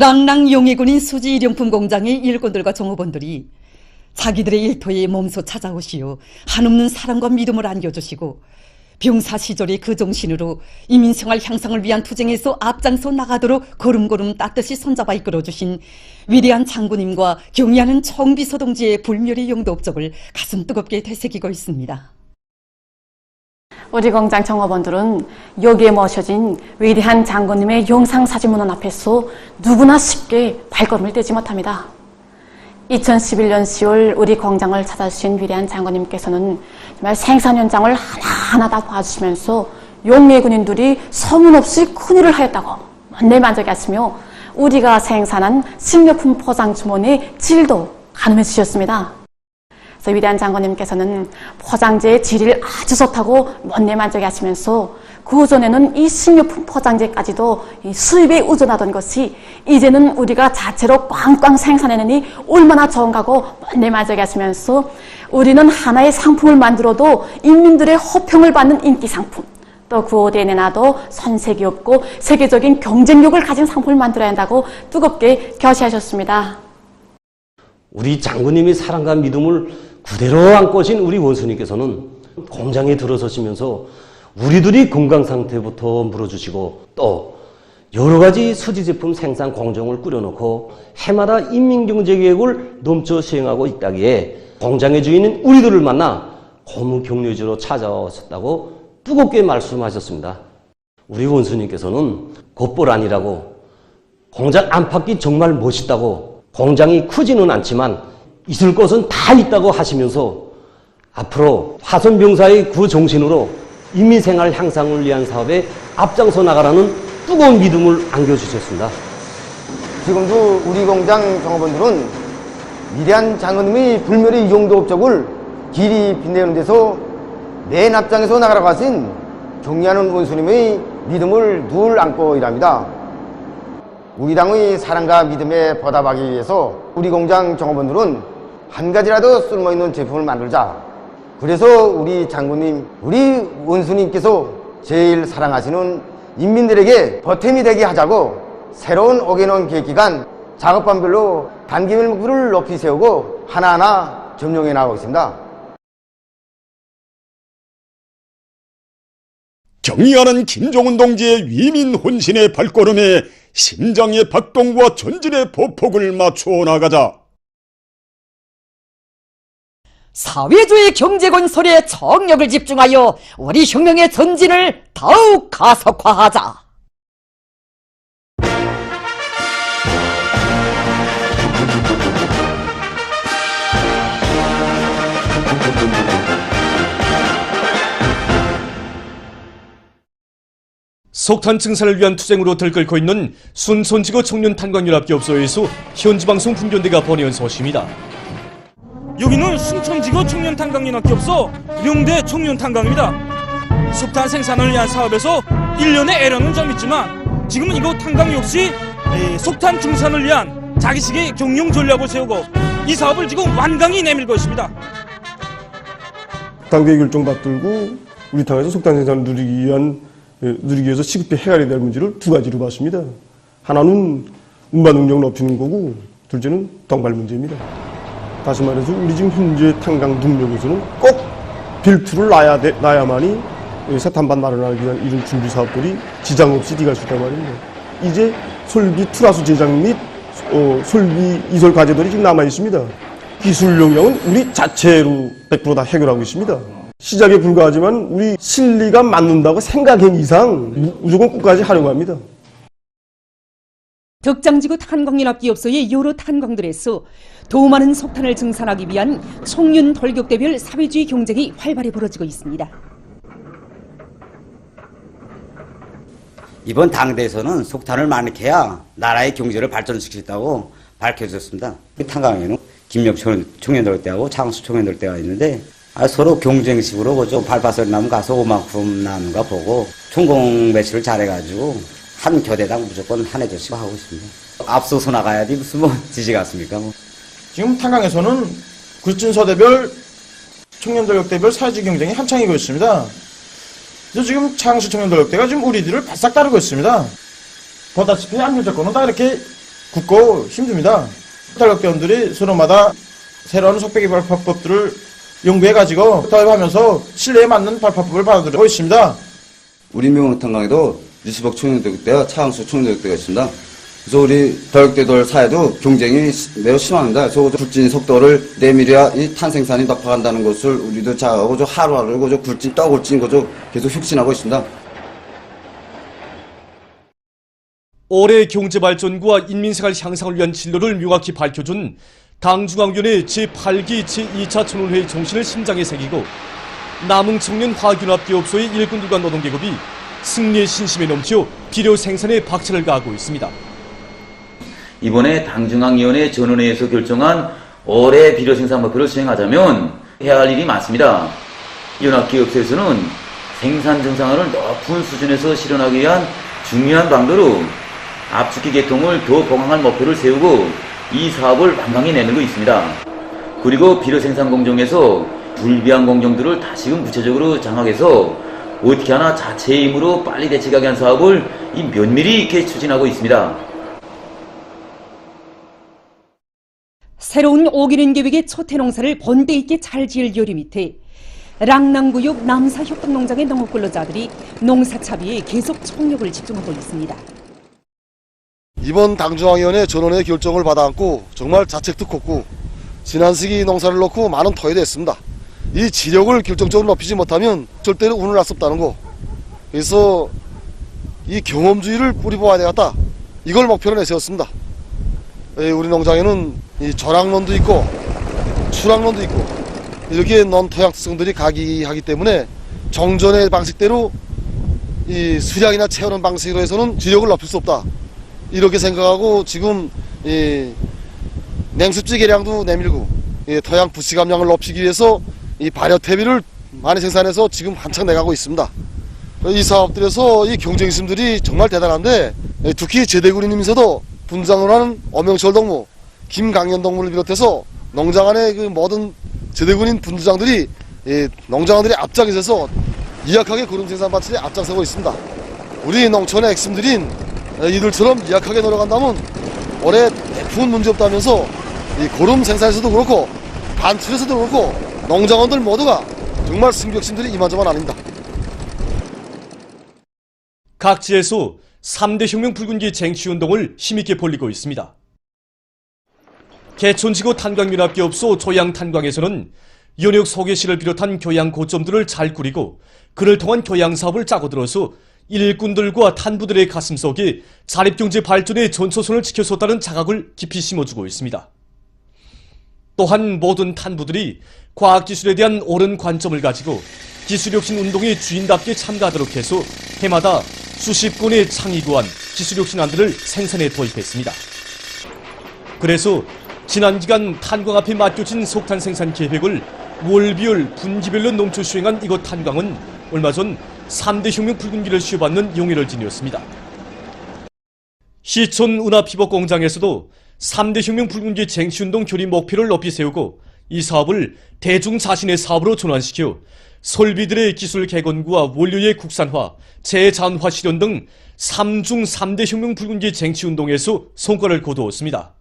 랑랑 용의군인 수지 일용품 공장의 일꾼들과 종업원들이 자기들의 일터에 몸소 찾아오시어 한없는 사랑과 믿음을 안겨주시고 병사 시절의 그 정신으로 이민생활 향상을 위한 투쟁에서 앞장서 나가도록 걸음걸음 따뜻이 손잡아 이끌어주신 위대한 장군님과 경의하는 청비서 동지의 불멸의 용도 업적을 가슴 뜨겁게 되새기고 있습니다. 우리 공장 정업원들은 여기에 모셔진 위대한 장군님의 영상 사진문헌 앞에서 누구나 쉽게 발걸음을 떼지 못합니다. 2011년 10월 우리 공장을 찾아주신 위대한 장군님께서는 정말 생산 현장을 하나하나 다 봐주시면서 용의 군인들이 소문없이 큰일을 하였다고 먼내 만족했으며 우리가 생산한 식료품 포장 주문의 질도 가늠해 주셨습니다. 그래서 위대한 장관님께서는 포장재의 질이 아주 좋다고 먼내 만족하시면서 그 전에는 이 식료품 포장재까지도 이 수입에 의존하던 것이 이제는 우리가 자체로 꽝꽝 생산해내니 얼마나 좋은가고 먼내 만족하시면서 우리는 하나의 상품을 만들어도 인민들의 호평을 받는 인기 상품 또 구호대에 내놔도 손색이 없고 세계적인 경쟁력을 가진 상품을 만들어야 한다고 뜨겁게 결시하셨습니다. 우리 장군님이 사랑과 믿음을 그대로 안고 오신 우리 원수님께서는 공장에 들어서시면서 우리들이 건강 상태부터 물어주시고 또 여러 가지 수지 제품 생산 공정을 꾸려놓고 해마다 인민경제 계획을 넘쳐 시행하고 있다기에 공장의 주인인 우리들을 만나 고무 격려지로 찾아오셨다고 뜨겁게 말씀하셨습니다. 우리 원수님께서는 겉볼 아니라고 공장 안팎이 정말 멋있다고 공장이 크지는 않지만 있을 것은 다 있다고 하시면서 앞으로 화선병사의 그 정신으로 인민생활 향상을 위한 사업에 앞장서 나가라는 뜨거운 믿음을 안겨주셨습니다. 지금도 우리 공장 종업원들은 위대한 장군님의 불멸의 용도 업적을 길이 빛내는 데서 맨 앞장에서 나가러 가신 경리하는 원수님의 믿음을 늘 안고 일합니다. 우리 당의 사랑과 믿음에 보답하기 위해서 우리 공장 종업원들은 한 가지라도 쓸모있는 제품을 만들자. 그래서 우리 장군님, 우리 원수님께서 제일 사랑하시는 인민들에게 보탬이 되게 하자고 새로운 5개년 계획기간 작업반별로 단기밀 목표를 높이 세우고 하나하나 점령해 나가고 있습니다. 경의하는 김종은 동지의 위민 혼신의 발걸음에 심장의 박동과 전진의 보폭을 맞추어 나가자 사회주의 경제 건설에 정력을 집중하여 우리 혁명의 전진을 더욱 가속화하자. 석탄 증산을 위한 투쟁으로 들끓고 있는 순손지구 청년 탄광연합기업소에서 현지방송 분견대가 보내온 소식입니다. 여기는 순천지구 청년탄광연합기업소 용대 청년탄광입니다. 석탄 생산을 위한 사업에서 1년의 애로는 좀 있지만 지금은 이곳 탄광 역시 에, 석탄 증산을 위한 자기식의 경영 전략을 세우고 이 사업을 지금 완강히 내밀고 있습니다. 단계 결정 받들고 우리 당에서 속단 생산을 누리기 위한 예, 누리기 위해서 시급히 해결해야 될 문제를 두 가지로 봤습니다. 하나는 운반 능력 높이는 거고 둘째는 동발 문제입니다. 다시 말해서 우리 지금 현재 탄강 동력에서는 꼭 빌트를 놔야 돼, 놔야만이 예, 세탄반 마련하기 위한 이런 준비 사업들이 지장 없이 수 있단 말입니다. 이제 솔비 투라수 제작 및 어, 솔비 이설 과제들이 지금 남아 있습니다. 기술 용역은 우리 자체로 100%다 해결하고 있습니다. 시작에 불과하지만 우리 실리가 맞는다고 생각한 이상 무- 무조건 끝까지 하려고 합니다. 덕장지구 탄광연합기업소의 여러 탄광들에서 더 많은 석탄을 증산하기 위한 청년 돌격대별 사회주의 경쟁이 활발히 벌어지고 있습니다. 이번 당대에서는 속탄을 많이 캐야 나라의 경제를 있다고 밝혀졌습니다. 탄광에는 김역 청- 청년들대하고 장수 청년들대가 있는데 아, 서로 경쟁식으로 그죠 발바소리 나면 가서 오만큼 나는가 보고 총공 매치를 잘해가지고 한 교대당 무조건 한 해조씩 하고 있습니다. 앞서서 나가야지 무슨 뭐 지지 같습니까? 뭐. 지금 탄광에서는 굴진 서대별 청년도력대별 사회주의 경쟁이 한창이고 있습니다. 그래서 지금 창수 청년도력대가 지금 우리들을 바싹 따르고 있습니다. 보다시피 안전 조건은 다 이렇게 굳고 힘듭니다. 탈각대원들이 서로마다 새로운 속배기 발파법들을 연구해가지고 도입하면서 신뢰에 맞는 발파법을 받아들이고 있습니다. 우리 명탄강에도 유수복 총연대국대와 차항수 총연대국대가 있습니다. 그래서 우리 덜역대돌 사이도 경쟁이 시- 매우 심합니다. 그래서 굴진 속도를 내밀어야 이 탄생산이 높아간다는 것을 우리도 자하고 저 하루하루 그저 굴진 떠 굴진 그저 계속 혁신하고 있습니다. 올해 경제발전과 인민생활 향상을 위한 진로를 명확히 밝혀준 당중앙위원회 제8기 제2차 전원회의 정신을 심장에 새기고 남흥 청년 화균합기업소의 일꾼들과 노동계급이 승리의 신심에 넘쳐 비료 생산에 박차를 가하고 있습니다. 이번에 당중앙위원회 전원회에서 결정한 올해 비료 생산 목표를 수행하자면 해야 할 일이 많습니다. 연합기업소에서는 생산 정상화를 높은 수준에서 실현하기 위한 중요한 방도로 압축기 계통을 더 보강할 목표를 세우고 이 사업을 완강히 내밀고 있습니다. 그리고 비료 생산 공정에서 불비한 공정들을 다시금 구체적으로 장악해서 어떻게 하나 자체의 힘으로 빨리 대책하게 한 사업을 이 면밀히 있게 추진하고 있습니다. 새로운 오기는 계획의 초태 농사를 번대 있게 잘 지을 요리 밑에 랑낭구역 남사협동농장의 농업 근로자들이 농사 차비에 계속 총력을 집중하고 있습니다. 이번 당중앙위원회 전원의 결정을 받아안고 정말 자책도 컸고 지난 시기 농사를 놓고 많은 토해도 했습니다. 이 지력을 결정적으로 높이지 못하면 절대로 운을 할수 없다는 거. 그래서 이 경험주의를 뿌리보아야 되겠다. 이걸 목표로 내세웠습니다. 예, 우리 농장에는 이 저락론도 있고 추락론도 있고 이렇게 논토양 특성들이 각이하기 때문에 정전의 방식대로 이 수량이나 채우는 방식으로 해서는 지력을 높일 수 없다. 이렇게 생각하고 지금 이 냉습지 계량도 내밀고 이 토양 부시 감량을 높이기 위해서 이 발효 퇴비를 많이 생산해서 지금 한창 내가고 있습니다. 이 사업들에서 이 경쟁심들이 정말 대단한데 예, 특히 제대군인님께서도 분장을 하는 엄영철 동무, 김강현 동무를 비롯해서 농장 안에 그 모든 제대군인 분주장들이 이 농장원들이 앞장에서 이약하게 구름 생산 발전에 앞장서고 있습니다. 우리 농촌의 핵심들인 이들처럼 이약하게 노력한다면 올해 대풍은 문제없다면서 이 고름 생산에서도 그렇고 반출에서도 그렇고 농장원들 모두가 정말 승격심들이 이만저만 아닙니다. 각 지에서 3대 혁명 붉은기 쟁취운동을 힘있게 벌리고 있습니다. 개촌지구 탄광연합기업소 조양탄광에서는 연역 소개시를 비롯한 교양 고점들을 잘 꾸리고 그를 통한 교양 사업을 짜고 들어서 일꾼들과 탄부들의 가슴 속에 자립경제 발전의 전초선을 지켜섰다는 자각을 깊이 심어주고 있습니다. 또한 모든 탄부들이 과학기술에 대한 옳은 관점을 가지고 기술혁신 운동의 주인답게 참가하도록 해서 해마다 수십 건의 창의구안 기술혁신안들을 생산해 도입했습니다. 그래서 지난 기간 탄광 앞에 맡겨진 석탄 생산 계획을 월비열, 분기별로 농촌 수행한 이곳 탄광은 얼마 전 3대 혁명 붉은기를 수여받는 용의를 지녔습니다. 시촌 운합피복 공장에서도 3대 혁명 붉은기 쟁취운동 교리 목표를 높이 세우고 이 사업을 대중 자신의 사업으로 전환시켜 설비들의 기술 개건과 원료의 국산화, 재자원화 실현 등 3중 3대 혁명 붉은기 쟁취 운동에서 성과를 거두었습니다.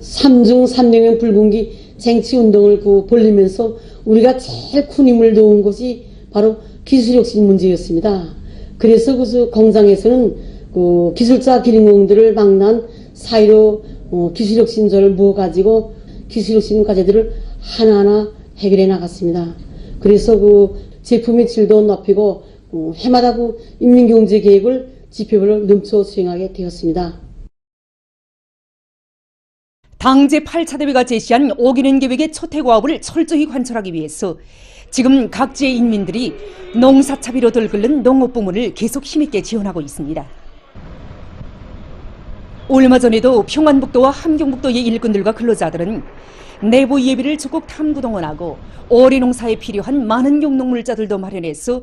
삼중 삼명의 붉은기 쟁취 운동을 그 벌리면서 우리가 제일 큰 힘을 도운 것이 바로 기술 혁신 문제였습니다. 그래서 그 공장에서는 그 기술자 기능공들을 망난 사이로 어, 기술 혁신조를 모아가지고 기술혁신 과제들을 하나하나 해결해 나갔습니다. 그래서 그 제품의 질도 높이고 어, 해마다 그 인민경제 계획을 지표별로 넘쳐 수행하게 되었습니다. 당 제 8차 대회가 제시한 오기는 계획의 초태과업을 철저히 관철하기 위해서 지금 각지의 인민들이 농사차비로 들끓는 농업 부문을 계속 힘있게 지원하고 있습니다. 얼마 전에도 평안북도와 함경북도의 일꾼들과 근로자들은 내부 예비를 적극 탐구 동원하고 올해 농사에 필요한 많은 용농물자들도 마련해서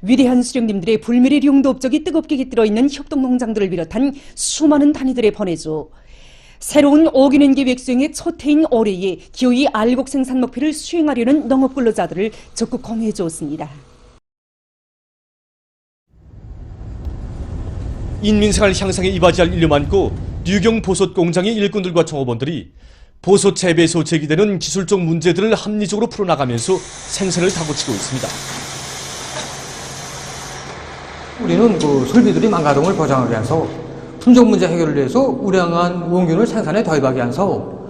위대한 수령님들의 불멸의 용도 업적이 뜨겁게 깃들어 있는 협동농장들을 비롯한 수많은 단위들에 보내줘 새로운 오기는 계획 수행의 첫 해인 올해에 기어이 알곡 생산 목표를 수행하려는 농업 근로자들을 적극 공유해 주었습니다. 인민생활 향상에 이바지할 일려 많고 유경 보솥 공장의 일꾼들과 종업원들이 보솥 재배소 제기되는 기술적 문제들을 합리적으로 풀어나가면서 생산을 다고치고 있습니다. 우리는 그 설비들이 망가동을 보장하기 사업, 품종 문제 해결을 위해서 우량한 원균을 생산에 도입하기 사업,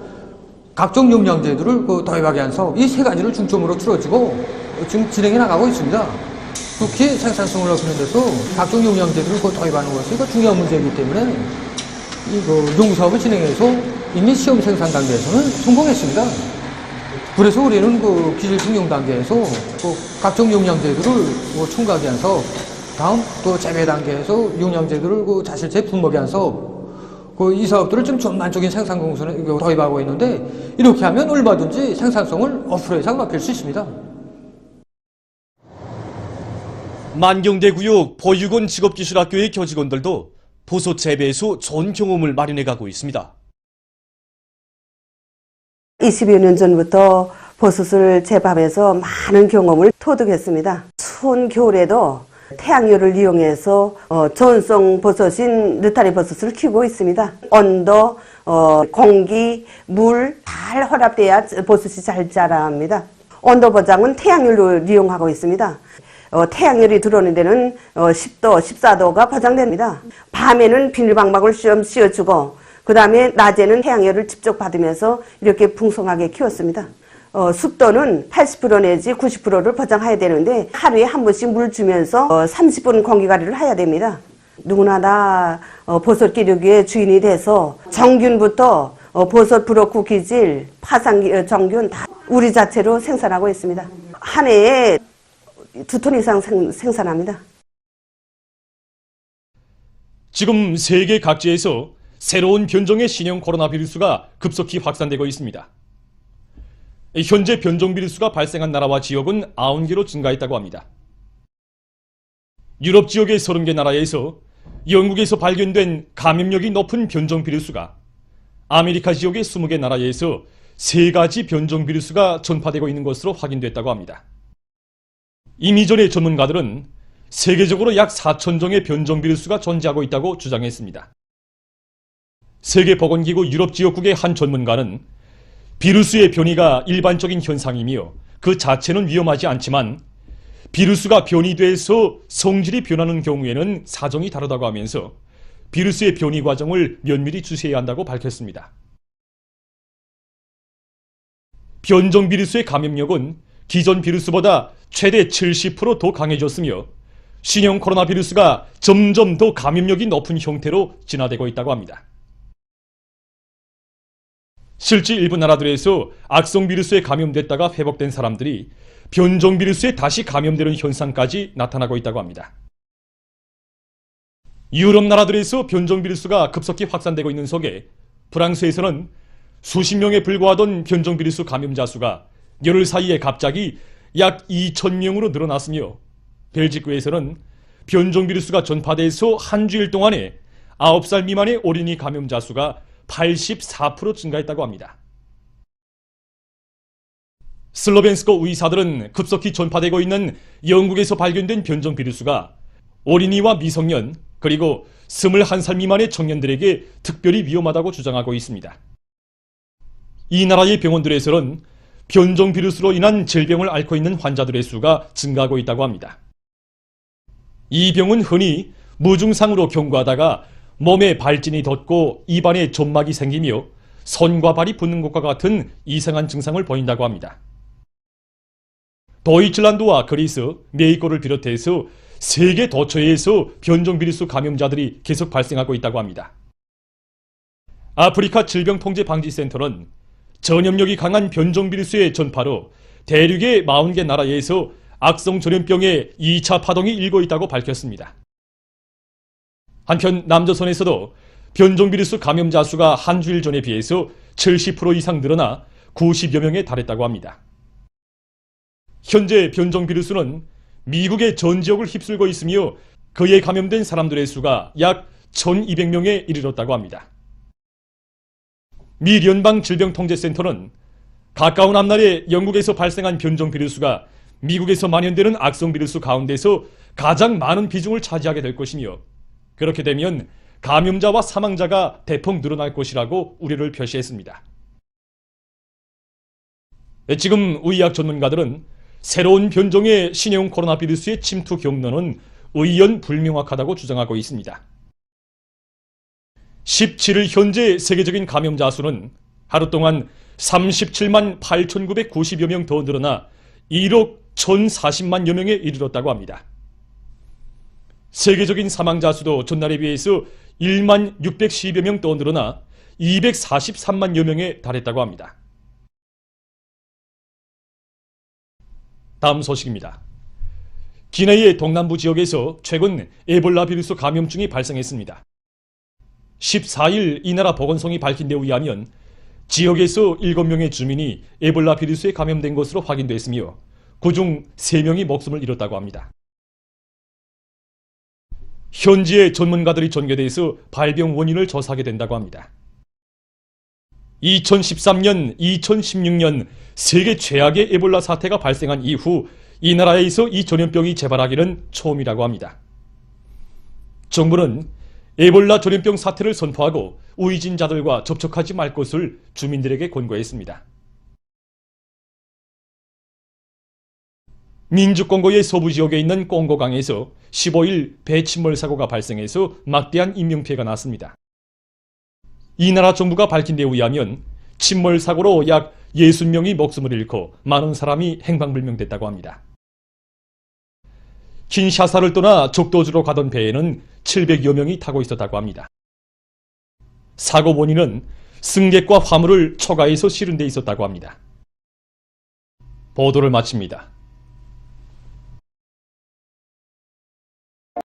각종 영양제들을 그 도입하기 사업, 이세 가지를 중점으로 틀어지고 지금 진행해 나가고 있습니다. 특히 생산성을 높이는 데서 각종 영양제들을 그 도입하는 것이 그 중요한 문제이기 때문에 이 그 농사업을 진행해서 이미 시험 생산 단계에서는 성공했습니다. 그래서 우리는 그 기술 증용 단계에서 그 각종 영양제들을 뭐 첨가하기 위한 사업, 다음 또 재배 단계에서 영양제들을 그 자실제 분목이 한 사업, 그 이 사업들을 좀 전반적인 생산 이거 도입하고 있는데 이렇게 하면 얼마든지 생산성을 어프로 이상 높일 수 있습니다. 만경대 구역 보육원 직업기술학교의 교직원들도 보솥 재배에서 좋은 경험을 마련해가고 있습니다. 20여 년 전부터 버섯을 재밥해서 많은 경험을 터득했습니다. 추운 겨울에도 태양열을 이용해서 어, 전성 버섯인 느타리 버섯을 키우고 있습니다. 온도, 어, 공기, 물잘 혼합돼야 버섯이 잘 자랍니다. 온도 보장은 태양열을 이용하고 있습니다. 어, 태양열이 들어오는 데는 어, 10도, 14도가 보장됩니다. 밤에는 비닐방막을 좀 씌워주고 그 다음에 낮에는 태양열을 직접 받으면서 이렇게 풍성하게 키웠습니다. 어, 습도는 80% 내지 90%를 보장해야 되는데 하루에 한 번씩 물 주면서 어, 30분 공기관리를 해야 됩니다. 누구나 다 어, 버섯 기르기의 주인이 돼서 정균부터 어, 버섯 브로크 기질, 파상 어, 정균 다 우리 자체로 생산하고 있습니다. 한 해에 두 톤 이상 생, 생산합니다. 지금 세계 각지에서 새로운 변종의 신형 코로나 비루스가 급속히 확산되고 있습니다. 현재 변종 비루스가 발생한 나라와 지역은 90개로 증가했다고 합니다. 유럽 지역의 30개 나라에서 영국에서 발견된 감염력이 높은 변종 비루스가 아메리카 지역의 20개 나라에서 세 가지 변종 비루스가 전파되고 있는 것으로 확인됐다고 합니다. 이미 전에 전문가들은 세계적으로 약 4천 종의 변종 비루스가 존재하고 있다고 주장했습니다. 세계보건기구 유럽 지역국의 한 전문가는 비루스의 변이가 일반적인 현상이며 그 자체는 위험하지 않지만 비루스가 변이돼서 성질이 변하는 경우에는 사정이 다르다고 하면서 비루스의 변이 과정을 면밀히 주시해야 한다고 밝혔습니다. 변종 비루스의 감염력은 기존 비루스보다 최대 70%더 강해졌으며 신형 코로나 비루스가 점점 더 감염력이 높은 형태로 진화되고 있다고 합니다. 실제 일부 나라들에서 악성 비루스에 감염됐다가 회복된 사람들이 변종 비루스에 다시 감염되는 현상까지 나타나고 있다고 합니다. 유럽 나라들에서 변종 비루스가 급속히 확산되고 있는 속에 프랑스에서는 수십 명에 불과하던 변종 비루스 감염자 수가 열흘 사이에 갑자기 약 2천 명으로 늘어났으며 벨지크에서는 변종 비루스가 전파돼서 한 주일 동안에 9살 미만의 어린이 감염자 수가 84% 증가했다고 합니다. 슬로벤스코 의사들은 급속히 전파되고 있는 영국에서 발견된 변종 비루스가 어린이와 미성년 그리고 21살 미만의 청년들에게 특별히 위험하다고 주장하고 있습니다. 이 나라의 병원들에서는 변종 비루스로 인한 질병을 앓고 있는 환자들의 수가 증가하고 있다고 합니다. 이 병은 흔히 무증상으로 경과하다가 몸에 발진이 돋고 입안에 점막이 생기며 손과 발이 붓는 것과 같은 이상한 증상을 보인다고 합니다. 도이칠란드와 그리스, 메이코를 비롯해서 세계 도처에서 변종 비루스 감염자들이 계속 발생하고 있다고 합니다. 아프리카 질병통제방지센터는 전염력이 강한 변종 비루스의 전파로 대륙의 40개 나라에서 악성 전염병의 2차 파동이 일고 있다고 밝혔습니다. 한편 남조선에서도 변종 비루스 감염자 수가 한 주일 전에 비해서 70% 이상 늘어나 90여 명에 달했다고 합니다. 현재 변종 비루스는 미국의 전 지역을 휩쓸고 있으며 그에 감염된 사람들의 수가 약 1200명에 이르렀다고 합니다. 미 연방 질병통제센터는 가까운 앞날에 영국에서 발생한 변종 비루스가 미국에서 만연되는 악성 비루스 가운데서 가장 많은 비중을 차지하게 될 것이며 그렇게 되면 감염자와 사망자가 대폭 늘어날 것이라고 우려를 표시했습니다. 지금 의학 전문가들은 새로운 변종의 신형 코로나 바이러스의 침투 경로는 의연 불명확하다고 주장하고 있습니다. 17일 현재 세계적인 감염자 수는 하루 동안 37만 8,990여 명 더 늘어나 1억 1,040만여 명에 이르렀다고 합니다. 세계적인 사망자 수도 전날에 비해서 1만 610여 명 더 늘어나 243만여 명에 달했다고 합니다. 다음 소식입니다. 기네의 동남부 지역에서 최근 에볼라 비루스 감염증이 발생했습니다. 14일 이 나라 보건성이 밝힌 데 의하면 지역에서 7명의 주민이 에볼라 비루스에 감염된 것으로 확인됐으며 그중 3명이 목숨을 잃었다고 합니다. 현지의 전문가들이 전개돼서 발병 원인을 조사하게 된다고 합니다. 2013년, 2016년 세계 최악의 에볼라 사태가 발생한 이후 이 나라에서 이 전염병이 재발하기는 처음이라고 합니다. 정부는 에볼라 전염병 사태를 선포하고 우이진자들과 접촉하지 말 것을 주민들에게 권고했습니다. 민주공고의 서부 지역에 있는 공고강에서 15일 배침몰 사고가 발생해서 막대한 인명피해가 났습니다. 이 나라 정부가 밝힌 데 의하면 침몰 사고로 약 60명이 목숨을 잃고 많은 사람이 행방불명됐다고 합니다. 킨샤사를 떠나 적도주로 가던 배에는 700여 명이 타고 있었다고 합니다. 사고 원인은 승객과 화물을 초가에서 실은 데 있었다고 합니다. 보도를 마칩니다.